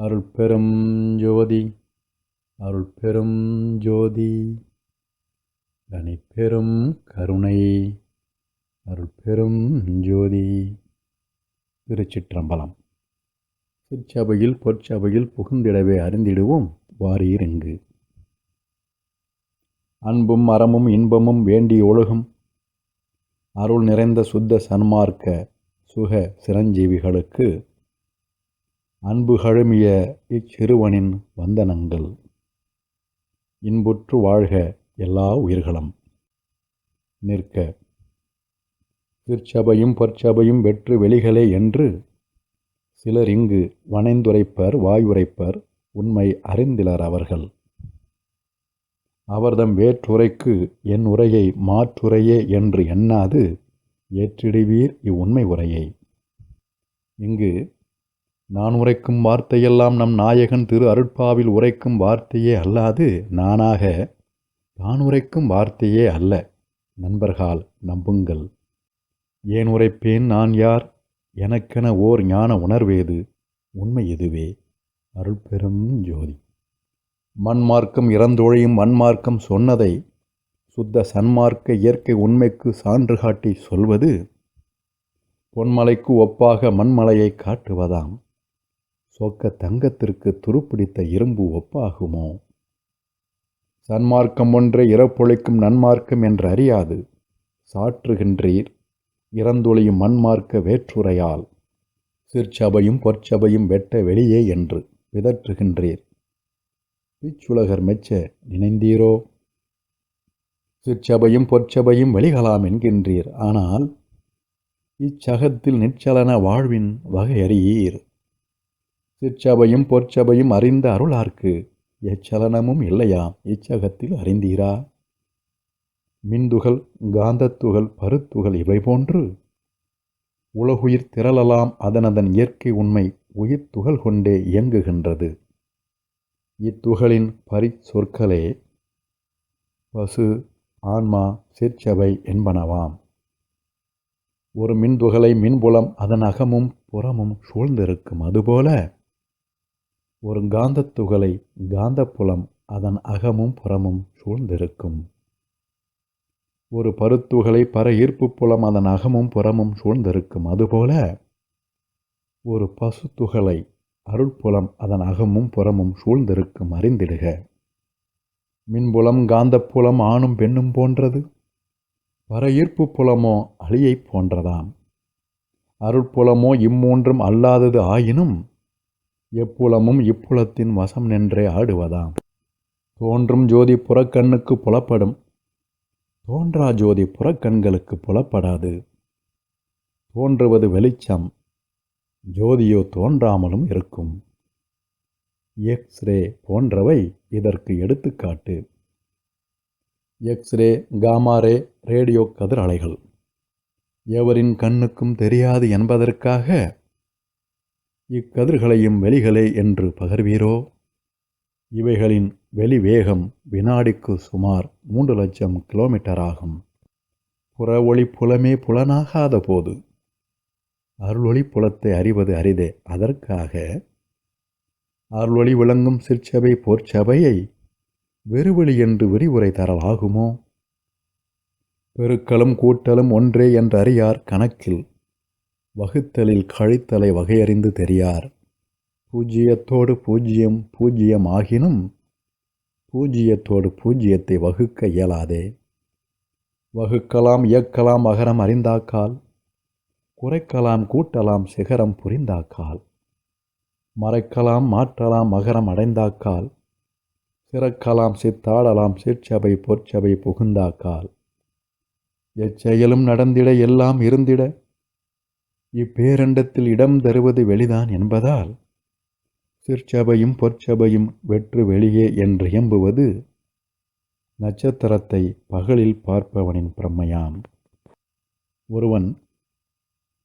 அருள் பெரும் ஜோதி அருள் பெரும் ஜோதி. தனி பெரும் கருணை அருள் பெரும் ஜோதி. திருச்சிற்றம்பலம். சிற்சபையில் பொற்சபையில் புகுந்திடவே அறிந்திடுவோம் வாரீர் இங்கு. அன்பும் அறமும் இன்பமும் வேண்டி ஒழுகும். அருள் நிறைந்த சுத்த சன்மார்க்க சுக சிரஞ்சீவிகளுக்கு அன்பு கழுமிய இச்சிறுவனின் வந்தனங்கள். இன்புற்று வாழ்க எல்லா உயிர்களும். நிற்க. திருச்சபையும் பொற்சபையும் வெற்று வெளிகளே என்று சிலர் இங்கு வனைந்துரைப்பர் வாயுரைப்பர் உண்மை அறிந்திலர் அவர்கள். அவர்தம் வேற்றுரைக்கு என் உரையை மாற்றுரையே என்று எண்ணாது ஏற்றிடுவீர் இவ்வுண்மை உரையை. இங்கு நான் உரைக்கும் வார்த்தையெல்லாம் நம் நாயகன் திரு அருட்பாவில் உரைக்கும் வார்த்தையே அல்லாது நானாக தான் உரைக்கும் வார்த்தையே அல்ல. நண்பர்கால் நம்புங்கள். ஏன் உரைப்பேன் நான் யார்? எனக்கென ஓர் ஞான உணர்வேது? உண்மை எதுவே? அருள்பெரும் ஜோதி. மண்மார்க்கம் இறந்தொழியும் மண்மார்க்கம் சொன்னதை சுத்த சன்மார்க்க இயற்கை உண்மைக்கு சான்று காட்டி சொல்வது பொன்மலைக்கு ஒப்பாக மண்மலையை காட்டுவதாம். சொக்க தங்கத்திற்கு துருப்பிடித்த இரும்பு ஒப்பாகுமோ? சன்மார்க்கம் ஒன்றே இறப்பொழிக்கும் நன்மார்க்கம் என்று அறியாது. சாற்றுகின்றீர். இறந்தொழியும் மண்மார்க்க வேற்றுரையால். சிற்சபையும் பொற்சபையும் வெட்ட வெளியே என்று பிதற்றுகின்றீர் பிச்சுலகர் மெச்ச நினைந்தீரோ? சிற்சபையும் பொற்சபையும் வெளிகலாம் என்கின்றீர். ஆனால் இச்சகத்தில் நிச்சலன வாழ்வின் வகையறியீர். சிற்சபையும் பொற்சபையும் அறிந்த அருளார்க்கு எச்சலனமும் இல்லையாம் இச்சகத்தில் அறிந்தீரா? மின்துகள் காந்தத்துகள் பருத்துகள் இவை போன்று உலகுயிர் திரளலாம் அதனதன் இயற்கை உண்மை உயிர் துகள் கொண்டே இயங்குகின்றது. இத்துகளின் பரிச்சொற்களே பசு ஆன்மா சிற்சபை என்பனவாம். ஒரு மின்துகளை மின்புலம் அதன் அகமும் புறமும் சூழ்ந்திருக்கும் அதுபோல ஒரு காந்தத்துகளை காந்தப்புலம் அதன் அகமும் புறமும் சூழ்ந்திருக்கும். ஒரு பருத்துகளை பர ஈர்ப்பு புலம் அதன் அகமும் புறமும் சூழ்ந்திருக்கும். அதுபோல ஒரு பசு துகளை அருட்புலம் அதன் அகமும் புறமும் சூழ்ந்திருக்கும். அறிந்திடுக. மின்புலம் காந்தப்புலம் ஆணும் பெண்ணும் போன்றது. பர ஈர்ப்பு புலமோ அழியைப் போன்றதாம். அருட்புலமோ இம்மூன்றும் அல்லாதது ஆயினும் எப்புலமும் இப்புலத்தின் வசம் நின்றே ஆடுவதாம். தோன்றும் ஜோதி புறக்கண்ணுக்கு புலப்படும். தோன்றா ஜோதி புறக்கண்களுக்கு புலப்படாது. தோன்றுவது வெளிச்சம். ஜோதியோ தோன்றாமலும் இருக்கும். எக்ஸ்ரே போன்றவை இதற்கு எடுத்துக்காட்டு. எக்ஸ்ரே காமாரே ரேடியோ கதிர் அலைகள் எவரின் கண்ணுக்கும் தெரியாது என்பதற்காக இக்கதிர்களையும் வெளிகளே என்று பகர்வீரோ? இவைகளின் வெளி வேகம் வினாடிக்கு சுமார் மூன்று லட்சம் கிலோமீட்டர் ஆகும் புற ஒளி புலமே புலனாகாத போது அருளொளி புலத்தை அறிவது அரிதே. அதற்காக அருளொளி விளங்கும் சிற்சபை போர்ச்சபையை வெறுவெளி என்று விரிவுரை தரலாகுமோ? பெருக்களும் கூட்டலும் ஒன்றே என்று அறியார் கணக்கில் வகுத்தலில் கழித்தலை வகையறிந்து தெரியார். பூஜ்ஜியத்தோடு பூஜ்ஜியம் பூஜ்ஜியம் ஆகினும் பூஜ்ஜியத்தோடு பூஜ்ஜியத்தை வகுக்க இயலாதே. வகுக்கலாம் இயக்கலாம் அகரம் அறிந்தாக்கால் குறைக்கலாம் கூட்டலாம் சிகரம் புரிந்தாக்கால் மறைக்கலாம் மாற்றலாம் அகரம் அடைந்தாக்கால் சிறக்கலாம் சித்தாடலாம் சிற்சபை பொற்சபை புகுந்தாக்கால். எச்செயலும் நடந்திட எல்லாம் இருந்திட இப்பேரண்டத்தில் இடம் தருவது வெளிதான் என்பதால் சிற்சபையும் பொற்சபையும் வெற்று வெளியே என்று எம்புவது நட்சத்திரத்தை பகலில் பார்ப்பவனின் பிரம்மையாம். ஒருவன்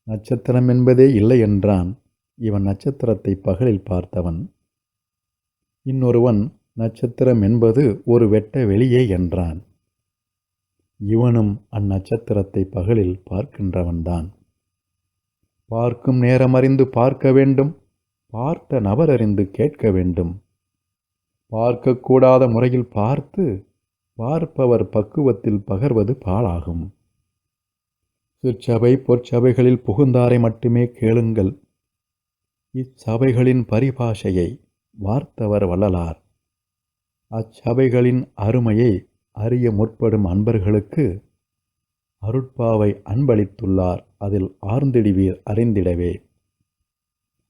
நட்சத்திரம் என்பதே இல்லை என்றான் இவன் நட்சத்திரத்தை பகலில் பார்த்தவன். இன்னொருவன் நட்சத்திரம் என்பது ஒரு வெட்ட வெளியே என்றான். இவனும் அந்நட்சத்திரத்தை பகலில் பார்க்கின்றவன்தான். பார்க்கும் நேரமறிந்து பார்க்க வேண்டும் பார்த்த நபரறிந்து கேட்க வேண்டும். பார்க்கக்கூடாத முறையில் பார்த்து பார்ப்பவர் பக்குவத்தில் பகர்வது பாழாகும். சிற்சபை பொற்சபைகளில் புகுந்தாரை மட்டுமே கேளுங்கள். இச்சபைகளின் பரிபாஷையை வார்த்தவர் வள்ளலார். அச்சபைகளின் அருமையை அறிய முற்படும் அன்பர்களுக்கு அருட்பாவை அன்பளித்துள்ளார். அதில் ஆர்ந்திடுவீர் அறிந்திடவே.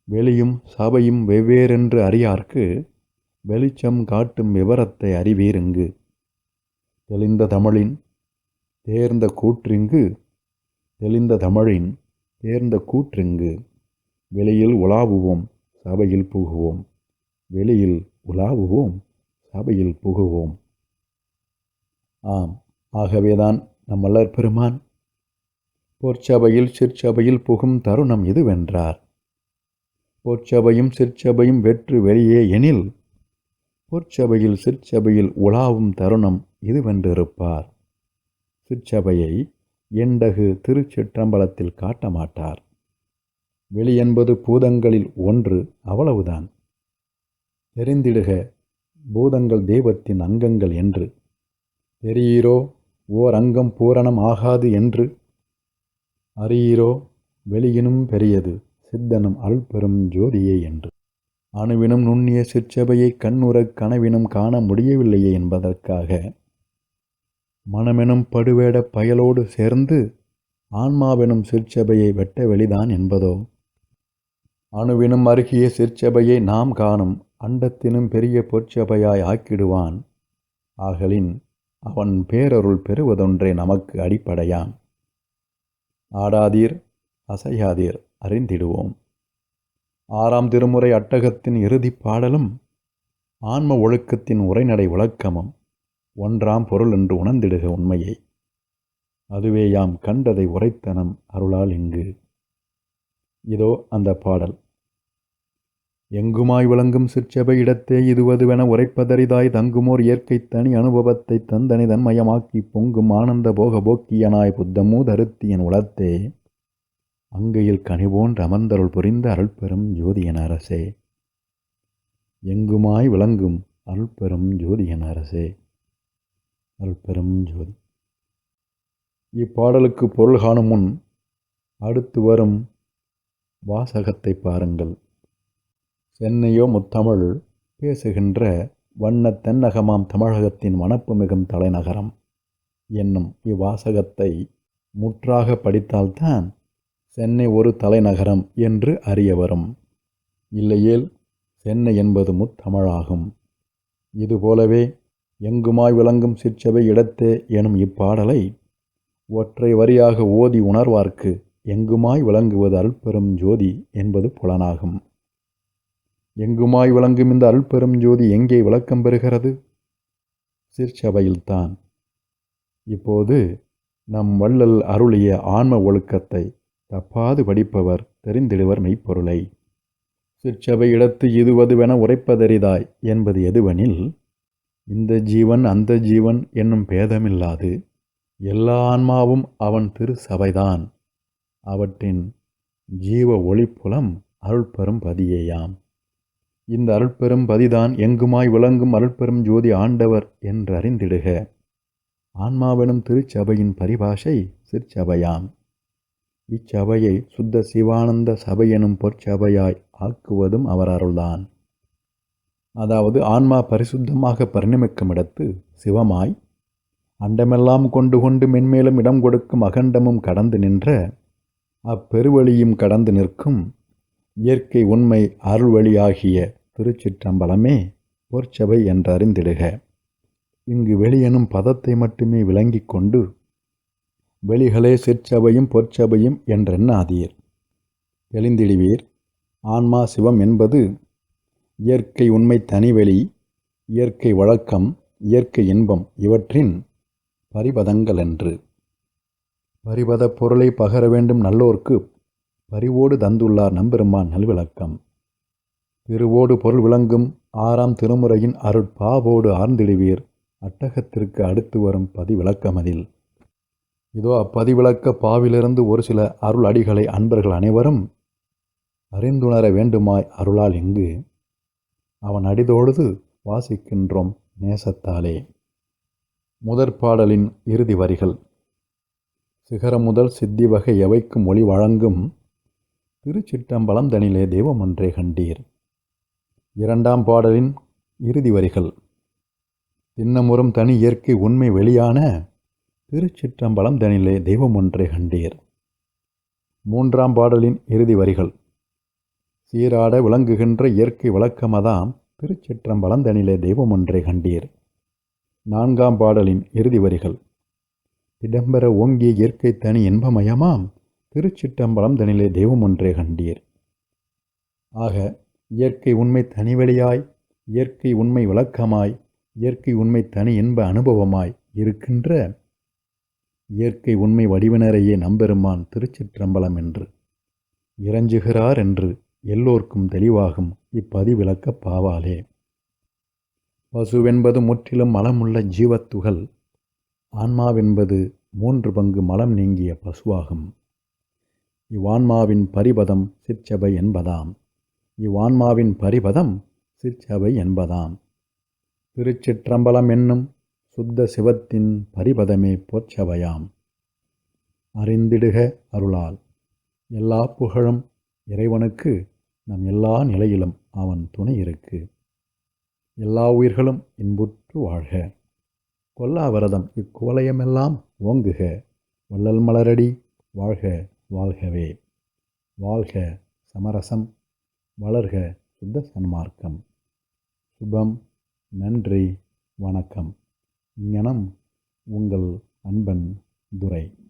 வெளியும் சபையும் வெவ்வேறென்று அறியார்க்கு வெளிச்சம் காட்டும் விவரத்தை அறிவீருங்கு. தெளிந்த தமிழின் தேர்ந்த கூற்றிங்கு தெளிந்த தமிழின் தேர்ந்த கூற்றிங்கு. வெளியில் உலாவுவோம் சபையில் புகுவோம். வெளியில் உலாவுவோம் சபையில் புகுவோம். ஆம் ஆகவேதான் நம் வள்ளற் பெருமான் போர்ச்சபையில் சிற்சபையில் புகும் தருணம் இதுவென்றார். போர்ச்சபையும் சிற்சபையும் வெற்று வெளியே எனில் பொற்சபையில் சிற்சபையில் உலாவும் தருணம் இதுவென்றிருப்பார். சிற்சபையை எண்டகு திருச்சிற்றம்பலத்தில் காட்ட மாட்டார் வெளி என்பது பூதங்களில் ஒன்று அவ்வளவுதான். தெரிந்திடுக பூதங்கள் தெய்வத்தின் அங்கங்கள் என்று. தெரியீரோ ஓர் அங்கம் பூரணம் ஆகாது என்று அறியீரோ? வெளியினும் பெரியது சித்தனும் அருள்பெரும் ஜோதியே என்று. அணுவினும் நுண்ணிய சிற்சபையை கண்ணுறக் கனவினும் காண முடியவில்லையே என்பதற்காக மனமெனும் படுவேட பயலோடு சேர்ந்து ஆன்மாவெனும் சிற்சபையை வெட்ட வெளிதான் என்பதோ? அணுவினும் அருகிய சிற்சபையை நாம் காணும் அண்டத்தினும் பெரிய பொற்சபையாய் ஆக்கிடுவான் ஆகலின் அவன் பேரருள் பெறுவதொன்றே நமக்கு அடிப்படையாம். ஆடாதீர் அசையாதீர் அறிந்திடுவோம். ஆறாம் திருமுறை அட்டகத்தின் இறுதிப் பாடலும் ஆன்ம ஒழுக்கத்தின் உரைநடை விளக்கமும் ஒன்றாம் பொருள் என்று உணர்ந்திடுக உண்மையை. அதுவே யாம் கண்டதை உரைத்தனம் அருளால் இங்கு. இதோ அந்த பாடல். எங்குமாய் விளங்கும் சிற்சபை இடத்தே இதுவதுவென உரைப்பதரிதாய் தங்குமோர் இயற்கை தனி அனுபவத்தை தந்தனி தன்மயமாக்கி பொங்கும் ஆனந்த போக போக்கியனாய் புத்தமூ தருத்தியன் உளத்தே. அங்கையில் கனிபோன்று அமர்ந்தருள் புரிந்த அருள்பெரும் ஜோதியன் அரசே. எங்குமாய் விளங்கும் அருள்பெரும் ஜோதியன் அரசே. அருள்பெரும் ஜோதி. இப்பாடலுக்கு பொருள் காணும் முன் அடுத்து வரும் வாசகத்தை பாருங்கள். சென்னையோ முத்தமிழ் பேசுகின்ற வண்ண தென்னகமாம் தமிழகத்தின் வனப்பு மிகும் தலைநகரம் என்னும் இவ்வாசகத்தை முற்றாக படித்தால்தான் சென்னை ஒரு தலைநகரம் என்று அறிய வரும். இல்லையேல் சென்னை என்பது முத்தமிழாகும். இதுபோலவே எங்குமாய் விளங்கும் சிற்சபை இடத்தே எனும் இப்பாடலை ஒற்றை வரியாக ஓதி உணர்வார்க்கு எங்குமாய் விளங்குவது அருள்பெரும் ஜோதி என்பது புலனாகும். எங்குமாய் விளங்கும் இந்த அருள்பெரும் ஜோதி எங்கே விளக்கம் பெறுகிறது? சிற்சபையில்தான். இப்போது நம் வள்ளல் அருளிய ஆன்ம ஒழுக்கத்தை தப்பாது படிப்பவர் தெரிந்திடுவர் மெய்ப்பொருளை. சிற்சபை இடத்து இதுவதுவென உரைப்பதறிதாய் என்பது எதுவெனில் இந்த ஜீவன் அந்த ஜீவன் என்னும் பேதமில்லாது எல்லா ஆன்மாவும் அவன் திரு சபைதான் அவற்றின் ஜீவ ஒளிப்புலம் அருள்பெரும் பதியேயாம். இந்த அருள்பெரும் பதிதான் எங்குமாய் விளங்கும் அருள்பெரும் ஜோதி ஆண்டவர் என்றறிந்திடுக. ஆன்மாவெனும் திருச்சபையின் பரிபாஷை சிற்சபையாம். இச்சபையை சுத்த சிவானந்த சபையெனும் பொற்சபையாய் ஆக்குவதும் அவர் அருள்தான். அதாவது ஆன்மா பரிசுத்தமாக பரிணமிக்கும் இடத்து சிவமாய் அண்டமெல்லாம் கொண்டு கொண்டு மென்மேலும் இடம் கொடுக்கும் அகண்டமும் கடந்து நின்ற அப்பெருவழியும் கடந்து நிற்கும் இயற்கை உண்மை அருள்வழியாகிய திருச்சிற்றம்பலமே போர்ச்சபை என்றறிந்திடுக. இங்கு வெளியெனும் பதத்தை மட்டுமே விளங்கிக் கொண்டு வெளிகளே சிற்சபையும் பொற்சபையும் என்றெண்ணாதீர் தெளிந்திடுவீர். ஆன்மா சிவம் என்பது இயற்கை உண்மை தனிவெளி இயற்கை வழக்கம் இயற்கை இன்பம் இவற்றின் பரிபதங்கள் என்று பரிபதப் பொருளை பகர வேண்டும் நல்லோர்க்கு பரிவோடு தந்துள்ளார் நம்பெருமான் நல்விளக்கம். திருவோடு பொருள் விளங்கும் ஆறாம் திருமுறையின் அருட்பாவோடு ஆர்ந்திடுவீர். அட்டகத்திற்கு அடுத்து வரும் பதிவிளக்கமதில். இதோ அப்பதிவிளக்க பாவிலிருந்து ஒரு சில அருள் அடிகளை அன்பர்கள் அனைவரும் அறிந்துணர வேண்டுமாய் அருளால் இங்கு அவன் அடிதொழுது வாசிக்கின்றோம் நேசத்தாலே. முதற் பாடலின் இறுதி வரிகள். சிகரம் முதல் சித்தி வகை எவைக்கும் ஒளி வழங்கும் திருச்சிற்றம்பலம் தனிலே தெய்வம் ஒன்றே கண்டீர். இரண்டாம் பாடலின் இறுதி வரிகள். தின்னமுறும் தனி இயற்கை உண்மை வெளியான திருச்சிற்றம்பலம் தனிலே தெய்வம் ஒன்றே கண்டீர். மூன்றாம் பாடலின் இறுதி வரிகள். சீராட விளங்குகின்ற இயற்கை விளக்கமதாம் திருச்சிற்றம்பலம் தனிலே தெய்வம் ஒன்றே கண்டீர். நான்காம் பாடலின் இறுதி வரிகள். இடம்பெற ஓங்கிய இயற்கை தனி இன்பமயமாம் திருச்சிற்றம்பலம் தனிலே தெய்வம் ஒன்றே கண்டீர். ஆக இயற்கை உண்மை தனிவெளியாய் இயற்கை உண்மை விளக்கமாய் இயற்கை உண்மை தனி இன்ப அனுபவமாய் இருக்கின்ற இயற்கை உண்மை வடிவினரையே நம்பெருமான் திருச்சிற்றம்பலம் என்று இறஞ்சுகிறார் என்று எல்லோர்க்கும் தெளிவாகும் இப்பதிவிளக்க பாவாலே. பசுவென்பது முற்றிலும் மலமுள்ள ஜீவத்துகள் ஆன்மாவென்பது மூன்று பங்கு மலம் நீங்கிய பசுவாகும். இவ்வான்மாவின் பரிபதம் சிற்சபை என்பதாம். இவ்வான்மாவின் பரிபதம் சிற்சபை என்பதாம். திருச்சிற்றம்பலம் என்னும் சுத்த சிவத்தின் பரிபதமே போற்சபையாம். அறிந்திடுக அருளால். எல்லா புகழும் இறைவனுக்கு நம் எல்லா நிலையிலும் அவன் துணை இருக்கு. எல்லா உயிர்களும் இன்புற்று வாழ்க. கொல்லாவரதம் இக்குவலயமெல்லாம் ஓங்குக. வள்ளல் மலரடி வாழ்க. வாழ்கவே. வாழ்க சமரசம் வளர்க சுத்த சன்மார்க்கம். சுபம் நன்றி வணக்கம். இங்கனம் உங்கள் அன்பன் துரை.